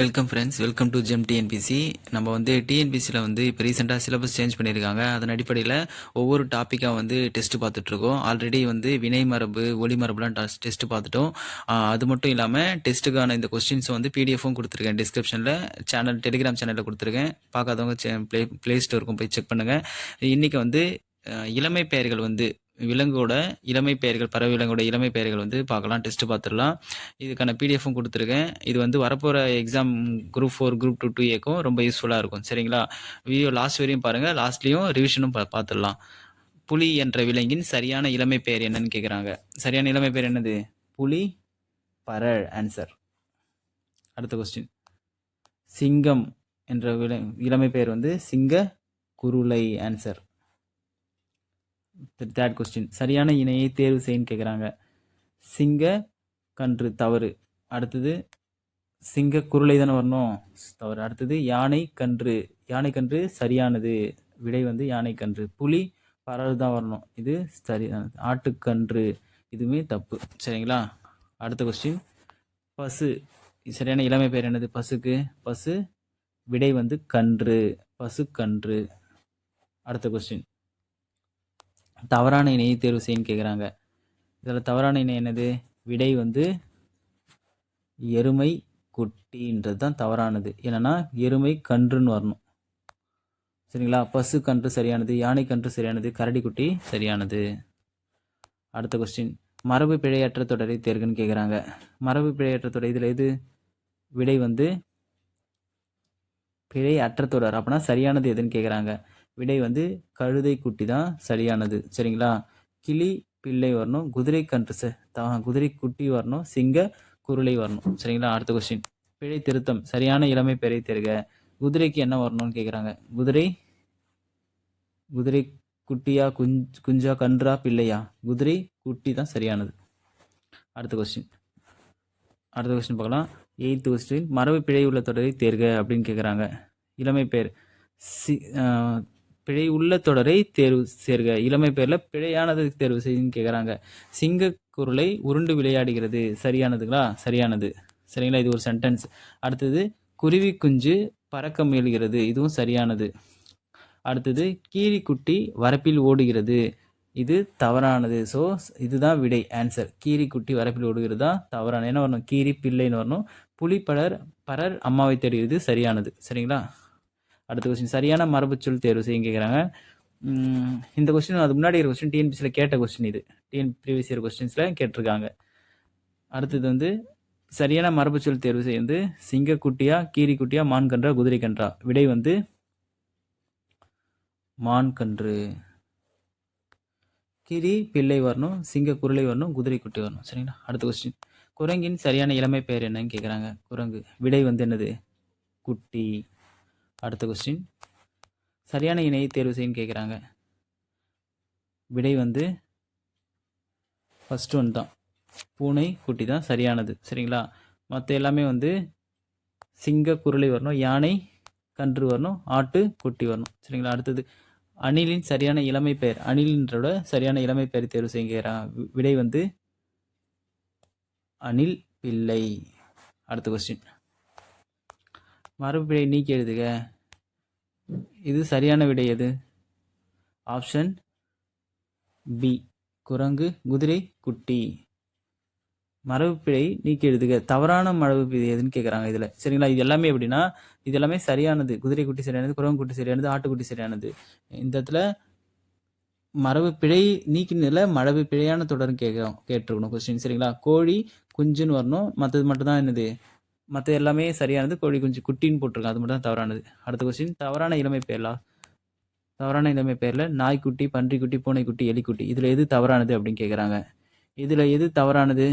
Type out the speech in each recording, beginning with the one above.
Welcome friends welcome to Gem TNPSC நம்ம வந்து டிஎன்பிசியில் வந்து இப்போ ரீசெண்டாக சிலபஸ் சேஞ்ச் பண்ணியிருக்காங்க. அதன் அடிப்படையில் ஒவ்வொரு டாப்பிக்காக வந்து டெஸ்ட் பார்த்துட்ருக்கோம். ஆல்ரெடி வந்து வினை மரபு ஒளி மரபுலாம் டெஸ்ட் பார்த்துட்டோம். அது மட்டும் இல்லாமல் டெஸ்ட்டுக்கான இந்த கொஸ்டின்ஸும் வந்து பிடிஎஃபும் கொடுத்துருக்கேன். டிஸ்கிரிப்ஷனில் சேனல் டெலிகிராம் சேனலில் கொடுத்துருக்கேன். பார்க்காதவங்க ப்ளே ப்ளே ஸ்டோருக்கும் போய் செக் பண்ணுங்கள் இன்றைக்கி வந்து இளமை பெயர்கள் வந்து விலங்கோட இளமை பெயர்கள் பறவை விலங்கோட இளமை பெயர்கள் வந்து பார்க்கலாம் டெஸ்ட் பார்த்துடலாம். இதுக்கான பிடிஎஃப்பும் கொடுத்துருக்கேன். இது வந்து வரப்போகிற exam group four group two two ஏக்கும் ரொம்ப யூஸ்ஃபுல்லாக இருக்கும். சரிங்களா? வீடியோ லாஸ்ட் வரையும் பாருங்கள் லாஸ்ட்லேயும் ரிவிஷனும் பா பார்த்துடலாம். புலி என்ற விலங்கின் சரியான இளமை பெயர் என்னன்னு கேட்குறாங்க சரியான இளமை பெயர் என்னது? புலி பரள் ஆன்சர் அடுத்த கொஸ்டின் சிங்கம் என்ற வில இளமை பெயர் வந்து சிங்க குருளை ஆன்சர் தேர்ட் கொஸ்டின் சரியான இணையை தேர்வு செய்யன்னு கேட்குறாங்க சிங்க கன்று தவறு. அடுத்தது சிங்க குருளை தானே வரணும்? தவறு. அடுத்தது யானை கன்று. யானை கன்று சரியானது. விடை வந்து யானை கன்று. புலி பறவை தான் வரணும். இது சரியானது. ஆட்டுக்கன்று. இதுவுமே தப்பு. சரிங்களா? அடுத்த கொஸ்டின் பசு. சரியான இளமை பேர் என்னது? பசுக்கு. பசு விடை வந்து கன்று. பசு கன்று. அடுத்த கொஸ்டின் தவறான இணையை தேர்வு செய்யன்னு கேட்குறாங்க இதில் தவறான இணை என்னது? விடை வந்து எருமை குட்டின்றது தான் தவறானது. என்னென்னா எருமை கன்றுன்னு வரணும். சரிங்களா? பசு கன்று சரியானது யானை கன்று சரியானது கரடி குட்டி சரியானது. அடுத்த கொஸ்டின் மரபு பிழையற்ற தொடரை தேர்வுன்னு கேட்குறாங்க மரபு பிழையற்ற தொடர் இதில் எது? விடை வந்து பிழை அற்ற தொடர். அப்படின்னா சரியானது எதுன்னு கேட்குறாங்க விடை வந்து கழுதை குட்டி தான் சரியானது. சரிங்களா? கிளி பிள்ளை வரணும். குதிரை கன்று ச த- குதிரை குட்டி வரணும். சிங்க குருளை வரணும். சரிங்களா? அடுத்த கொஸ்டின் பிழை திருத்தம். சரியான இளமை பெறை தெருக. குதிரைக்கு என்ன வரணும்னு கேட்குறாங்க குதிரை குதிரை குட்டியா குஞ்ச் குஞ்சா கன்றா பிள்ளையா? குதிரை குட்டி தான் சரியானது. அடுத்த கொஸ்டின் அடுத்த கொஸ்டின் பார்க்கலாம். எயித்து கொஸ்டின் மரபு பிழை உள்ள தொடரை தேர்க அப்படின்னு கேட்குறாங்க இளமை பேர் சி பிழை உள்ள தொடரை தேர்வு சேர்க. இளமை பேரில் பிழையானது தேர்வு செய்யுன்னு கேட்குறாங்க சிங்க குருளை உருண்டு விளையாடுகிறது. சரியானதுங்களா? சரியானது. சரிங்களா? இது ஒரு சென்டென்ஸ் அடுத்தது குருவி குஞ்சு பறக்க முயல்கிறது இதுவும் சரியானது. அடுத்தது கீரிக்குட்டி வரப்பில் ஓடுகிறது. இது தவறானது. ஸோ இதுதான் விடை ஆன்சர் கீரிக்குட்டி வரப்பில் ஓடுகிறது? தான் தவறான என்ன வரணும்? கீரி பிள்ளைன்னு வரணும். புலிப்படர் பரர் அம்மாவை தேடுகிறது. சரியானது. சரிங்களா? அடுத்த கொஸ்டின் சரியான மரபுச்சொல் தேர்வு செய்ய கேட்குறாங்க இந்த கொஸ்டின் அது முன்னாடி இருக்கிற கொஸ்டின் டிஎன்பிசியில் கேட்ட கொஸ்டின் இது. டிஎன் ப்ரீவியஸ் இயர் கொஸ்டின்ஸில் கேட்டிருக்காங்க. அடுத்தது வந்து சரியான மரபுச்சொல் தேர்வு செய்ய வந்து சிங்கக்குட்டியா கீரிக்குட்டியா மான் கன்றா குதிரை கன்றா விடை வந்து மான் கன்று கிரி பிள்ளை வரணும் சிங்க குருளை வரணும் குதிரை குட்டி வரணும். சரிங்களா? அடுத்த கொஸ்டின் குரங்கின் சரியான இளமை பெயர் என்னன்னு கேட்குறாங்க குரங்கு. விடை வந்து என்னது? குட்டி. அடுத்த கொஸ்டின் சரியான இணையை தேர்வு செய்யன்னு கேட்குறாங்க விடை வந்து ஃபஸ்ட் ஒன் தான். பூனை குட்டி தான் சரியானது. சரிங்களா? மற்ற எல்லாமே வந்து சிங்க குருளை வரணும் யானை கன்று வரணும் ஆட்டு குட்டி வரணும். சரிங்களா? அடுத்தது அணிலின் சரியான இளமை பெயர் அணிலின்றோட சரியான இளமை பெயர் தேர்வு செய்கிறான் விடை வந்து அணில் பிள்ளை. அடுத்த கொஸ்டின் மரபுப்பிழை நீக்கி எழுதுக இது சரியான விடை எது? Option B. குரங்கு குதிரை குட்டி. மரபுப்பிழை நீக்கி எழுதுக தவறான மரபுப்பிழை எதுன்னு கேட்குறாங்க இதில். சரிங்களா? இது எல்லாமே எப்படின்னா இது எல்லாமே சரியானது. குதிரை குட்டி சரியானது குரங்கு குட்டி சரியானது ஆட்டுக்குட்டி சரியானது. இந்த இடத்துல மரபு பிழை நீக்கினதில் மரபு பிழையான தொடர்னு கேட்குறோம் கேட்டிருக்கணும் கொஸ்டின் சரிங்களா? கோழி குஞ்சுன்னு வரணும். மற்றது மட்டும் தான் என்னது? மற்ற எல்லாமே சரியானது. கோழி குஞ்சு குட்டின்னு போட்டிருக்கேன் அது மட்டும் தான் தவறானது. அடுத்த கொஸ்டின் தவறான இளமை பெயர்லா தவறான இளமை பெயரில் நாய்க்குட்டி பன்றிக்குட்டி பூனைக்குட்டி எலிக்குட்டி. இதில் எது தவறானது அப்படின்னு கேட்குறாங்க இதில் எது தவறானது?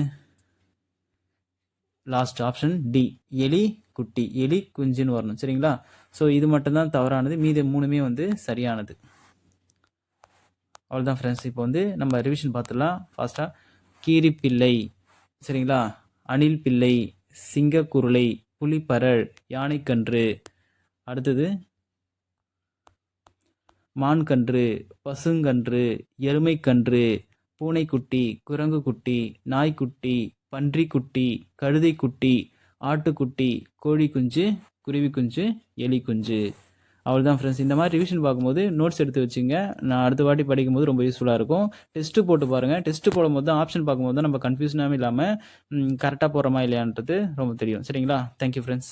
லாஸ்ட் ஆப்ஷன் டி எலி குட்டி. எலி குஞ்சுன்னு வரணும். சரிங்களா? ஸோ இது மட்டும்தான் தவறானது. மீது மூணுமே வந்து சரியானது. அவ்வளோதான் ஃப்ரெண்ட்ஸ் இப்போ வந்து நம்ம ரிவிஷன் பார்த்துடலாம். ஃபாஸ்ட்டாக கீரி பிள்ளை சரிங்களா? அணில் பிள்ளை. சிங்கக்குருளை புலிப்பரள் யானைக்கன்று. அடுத்தது மான்கன்று பசுங்கன்று எருமைக்கன்று பூனைக்குட்டி குரங்குக்குட்டி நாய்க்குட்டி பன்றிக்குட்டி கழுதைக்குட்டி ஆட்டுக்குட்டி கோழி குஞ்சு குருவி குஞ்சு எலி குஞ்சு அவ்வளோதான் ஃப்ரெண்ட்ஸ் இந்த மாதிரி ரிவிஷன் பார்க்கும்போது நோட்ஸ் எடுத்து வச்சுங்க. நான் அடுத்த வாட்டி படிக்கும்போது ரொம்ப யூஸ்ஃபுல்லாக இருக்கும். டெஸ்ட்டு போட்டு பாருங்கள் டெஸ்ட்டு போடும்போது தான் ஆப்ஷன் பார்க்கும்போது தான் நம்ம கன்ஃபியூஷனாகவும் இல்லாமல் கரெக்டாக போகிறோமா இல்லையான்றது ரொம்ப தெரியும். சரிங்களா? Thank you friends